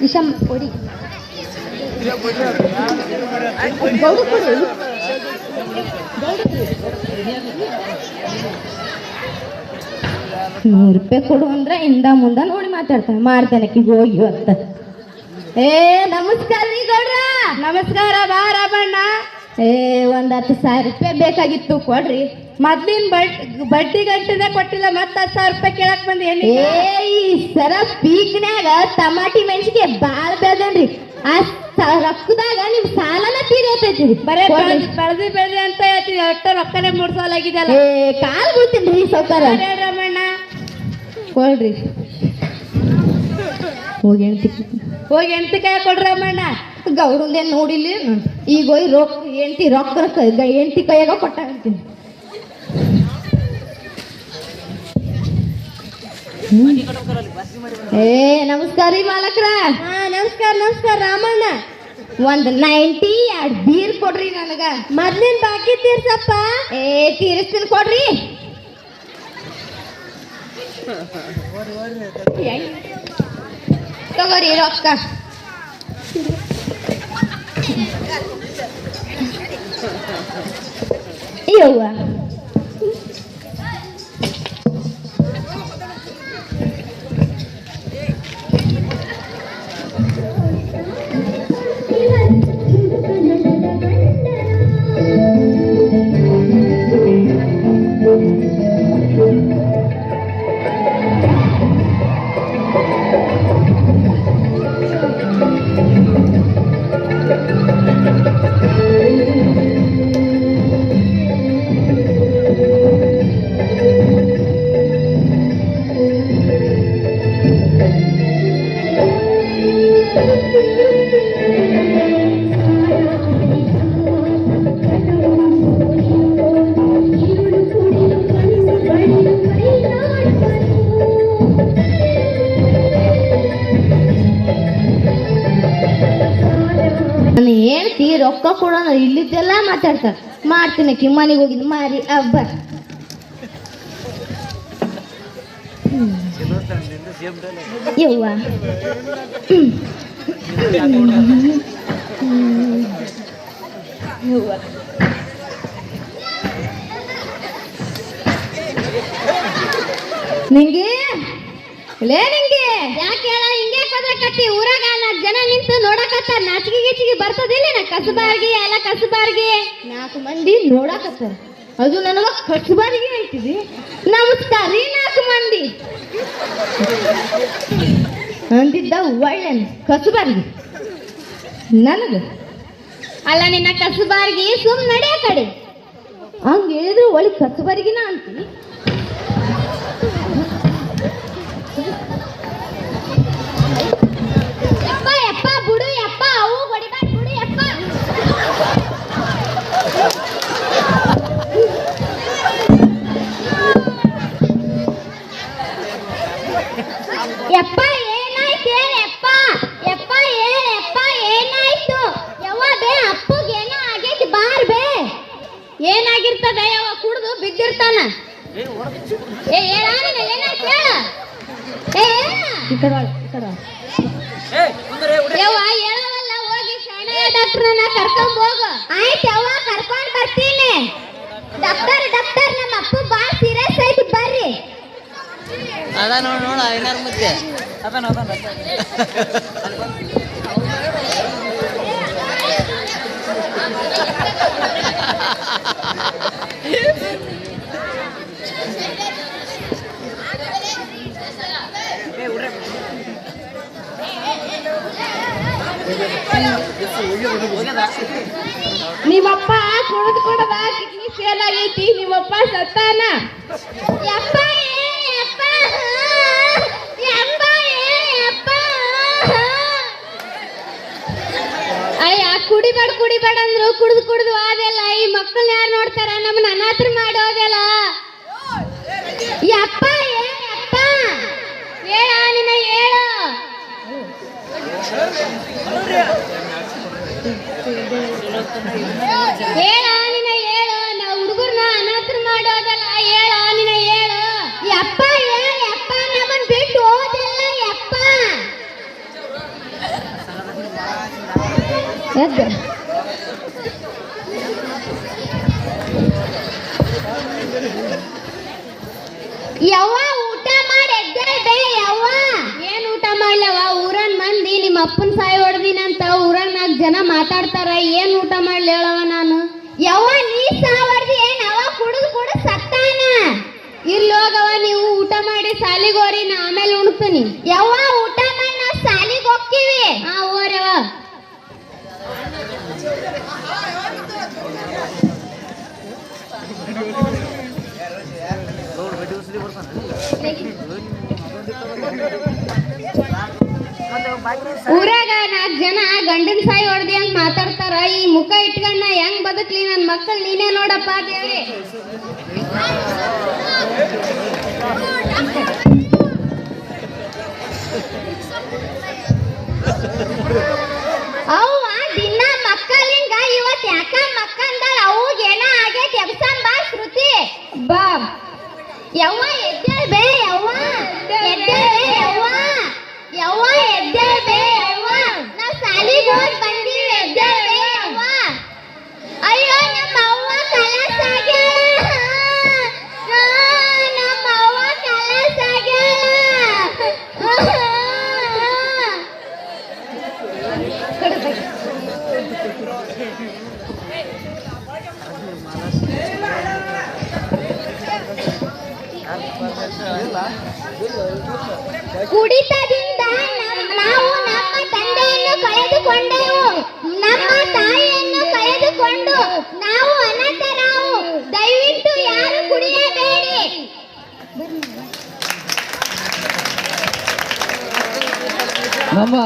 ವಿಷಮ್ ಕೊಡಿ ಗೌಡ ಕೊಡಿ ನೂರು ರೂಪಾಯಿ ಕೊಡು ಅಂದ್ರೆ ಇಂದ ಮುಂದ ನೋಡಿ ಮಾತಾಡ್ತಾನೆ. ಮಾಡ್ತಾನೆ ಹೋಗಿ ಅಂತ. ಏ, ನಮಸ್ಕಾರ ರೀ ಗೌಡ್ರ. ನಮಸ್ಕಾರ ಬಾರ ರಾಮಣ್ಣ ಏ ಒಂದ್ ಹತ್ತು ಸಾವಿರ ರೂಪಾಯಿ ಬೇಕಾಗಿತ್ತು ಕೊಡ್ರಿ. ಮೊದ್ಲಿನ ಬಡ್ ಬಡ್ಡಿ ಗಂಟೆನೇ ಕೊಟ್ಟಿಲ್ಲ ಮತ್ತೆ ಹತ್ತು ಸಾವಿರ ರೂಪಾಯಿ ಕೇಳಕ್ ಬಂದಿ ಏ ಈ ಸರ ಪೀಕ್ನ್ಯಾಗ ಟಮಾಟಿ ಮೆಣಸಿಗೆ ಬಾಳ ಬೆಳ್ದನ್ರಿ. ಆ ರೊಕ್ಕದಾಗ ನಿಮ್ ಸಾಲನ ತೀರತೈತಿ ಬರೇ ಬೆಳೆದಿ ಬೆಳ್ದಿ ಅಂತ ಹೇಳ್ತೀನಿ ಒಟ್ಟ ರೊಕ್ಕನೇ ಮೂರ್ ಸಾಲ ಆಗಿದೆಲ್ಲ ಏ ಕಾಲ್ ಬಿಡ್ತೀನಿ ಸೌಕರ್ಯ ರಮಣ್ಣ. ಕೊಡ್ರಿ. ಹೋಗಿ ಹೋಗಿ ಎಂತ ಕೈ ಕೊಡ್ರಿ ರಮಣ್ಣ. ಗೌಡಂದೇನು ನೋಡಿಲಿ ಈಗ ಹೋಗಿ ರೊಕ್ಕ ಹೆಂಡ್ತಿ ರೊಕ್ಕ ಹೆಂಡ್ತಿ ಕೈಯಾಗ ಕೊಟ್ಟಾಗಂತೀನಿ ಏ ನಮಸ್ಕಾರ ರೀ ಮಾಲಕ್ರ ಹಾ ನಮಸ್ಕಾರ ನಮಸ್ಕಾರ ರಾಮಣ್ಣ ಒಂದ್ ನೈಂಟಿ ಎರಡ್ ಬೀರ್ ಕೊಡ್ರಿ ನನಗ ಮೊದ್ಲಿನ ಬಾಕಿ ತೀರ್ಸಪ್ಪ ಏ ತೀರಿಸ್ತೀನಿ ಕೊಡ್ರಿ ತಗೋರಿ ರೊಕ್ಕ ಯವ್ವ ನಾನು ಹೇಳ್ತಿ ರೊಕ್ಕ ಕೊಡೋಣ ಇಲ್ಲಿದ್ದೆಲ್ಲ ಮಾತಾಡ್ತಾರೆ ಮಾಡ್ತೀನಿ ಆಕಿ ಮನೆಗೆ ಹೋಗಿದ್ದು ಮಾರಿ ಅಬ್ಬ ಯವ್ವ ಹ್ಮ್. ಯವ್ವ. ನಿಂಗೆ? ಲೇ ನಿಂಗೆ. ಯಾಕೆ ಹೇಳ? ಹಿಂಗೆ ಕಟ್ಟಿ ಊರಾಗ ನಾಲ್ಕು ಜನ ನಿಂತು ನೋಡಕತ್ತ ನಾಚಿಗೆ ಗೀಚಿಗೆ ಬರ್ತದಿಲ್ಲ ನಾ? ಕಸಬಾರ್ಗಿ ಎಲ್ಲ ಕಸಬಾರ್ಗಿ. ನಾಲ್ಕು ಮಂದಿ ನೋಡಕತ್ತಾರ ಅದು ನನಗ ಬಾರಿಗೆ ಅಂತಿದಿ. ನಮಸ್ಕಾರ ನಾಲ್ಕು ಮಂದಿ. ಅಂದಿದ್ದ ಒಳ್ಳೆ ಕಸುಬಾರಿಗೆ. ನನಗ? ಅಲ್ಲ, ನಿನ್ನ ಕಸುಬಾರಿಗೆ ಸುಮ್ ನಡೆಯ ಕಡೆ. ಹಂಗ ಹೇಳಿದ್ರು ಒಳ್ಳೆ ಕಸುಬಾರಿಗಿನ ಅಂತೀನಿ ಏನಾಗಿರ್ತದ ಯವ್ವ ಕುಡ್ದು ಬಿದ್ದಿರ್ತಾನ? ಏ ಏ ಹೋಗಿ ಶಾಣೆಯ ಡಾಕ್ಟರ್ನ ಕರ್ಕೊಂಡ್ ಹೋಗು. ಆಯ್ತು ಯವ್ವ ಬರ್ತೀನಿ. ಡಾಕ್ಟರ್ ಡಾಕ್ಟರ್, ನಮ್ಮ ಅಪ್ಪ ಬಾಳ ಸೀರಿಯಸ್ ಐತಿ ಬರ್ರಿ. ಅದ ನೋಡ್, ನೋಡ ಐನಾರ್ ಮುದ್ದೆ. ನಿಮ್ಮಪ್ಪ ಕುಡಿದು ಕೊಡದ ಕಿಡ್ನಿ ಫೇಲ್ ಆಗೈತಿ ನಿಮ್ಮಪ್ಪ ಸತ್ತಾನ ಯಪ್ಪ ಏ ಯಪ್ಪ ಯಪ್ಪ ಏ ಯಪ್ಪ ಅಯ್ಯ ಕುಡಿಬೇಡ ಕುಡಿಬೇಡ ಅಂದ್ರು ಕುಡ್ದು ಕುಡ್ದು ಆದೆಲ್ಲ ಈ ಮಕ್ಕಳನ್ನ ಯಾರು ನೋಡ್ತಾರ ನಮ್ಮನ್ನ ಮಾಡೋದಲ್ಲ. ಯಪ್ಪ ಏ ಯಪ್ಪ? ಹೇಳ, ನಿನ್ನ ಹೇಳ. ಹೇಳ, ನಿನ್ನ ಹೇಳ. ನಾ ಹುಡುಗರ್ನ ಅನಾಥರು ಮಾಡೋದಲ್ಲ. ಹೇಳ, ನಿನ್ನ ಹೇಳು. ಯಪ್ಪ ಯಪ್ಪ? ನಮ್ಮನ್ ಬಿಟ್ಟು ಹೋದಲ್ಲ, ಯಪ್ಪ. ಎದ್ದ. ಯವ್ವ ಊಟ ಮಾಡಿ ಎದ್ದೇಳ್ಬೇ ಯವ್ವ. ಏನ್ ಊಟ ಮಾಡ್ಲವ? ಊರನ್ ಮಂದಿ ನಿಮ್ಮ ಅಪ್ಪನ ಸಾಯಿ ಹೊಡ್ದಿನಂತ ಊರಾಗ ನಾಲ್ಕು ಜನ ಮಾತಾಡ್ತಾರ. ಏನ್ ಊಟ ಮಾಡ್ಲಿ ಹೇಳವ ನಾನು? ಯವ್ವ ನೀ ಸಾವರ್ದಿ ಏನ್ ಅವ ಕುಡಿದು ಕುಡಿದು ಸತ್ತಾನ? ಇಲ್ಲೋಗವ ಹೋಗವ ನೀವು ಊಟ ಮಾಡಿ ಸಾಲಿಗೆ ಹೋರಿ ನಾ ಆಮೇಲೆ ಉಣ್ತೀನಿ. ಯವ್ವ ಊಟ ಮಾಡಿ ನಾವು ಸಾಲಿಗೆ ಹೋಗ್ತೀವಿ ಹಾ ಓರವ ಊರಾಗ ನಾಲ್ಕು ಜನ ಗಂಡನ ಸಾಯಿ ಹೊಡ್ದಿ ಅಂತ ಮಾತಾಡ್ತಾರ. ಈ ಮುಖ ಇಟ್ಕೊಂಡ ಹೆಂಗ್ ಬದುಕ್ಲಿ ನನ್ನ ಮಕ್ಕಳು ನೀನೇ ನೋಡಪ್ಪ ದೇವ್ರಿ ಯವ್ವ ಎದ್ದೇಳ್ಬೇ ಯವ್ವ. ಎದ್ದೇಳ್ಬೇ ಯವ್ವ. ಯವ್ವ ಎದ್ದೇಳ್ಬೇ ಯವ್ವ ನಾವ್ ಸಾಲಿಗೆ ಹೋಗಿ ಬಂದೀವಿ ಎದ್ದೇಳ್ಬೇ ಯವ್ವ ಅಯ್ಯೋ ನಮ್ಮ ಅವ್ವ ಕಲಸ ಆಗ್ಯಾಳ ನಮ್ಮ ಅವ್ವ ಕಲಸ ಕುಡಿತದಿಂದ ನಾವು ನಮ್ಮ ತಂದೆಯನ್ನು ಕಳೆದುಕೊಂಡೆವು. ನಮ್ಮ ತಾಯಿಯನ್ನು ಕಳೆದುಕೊಂಡು ನಾವು ಅನಾಥರಾವು ದಯವಿಟ್ಟು ಯಾರು ಕುಡಿಯಬೇಡಿ. ನಮ್ಮ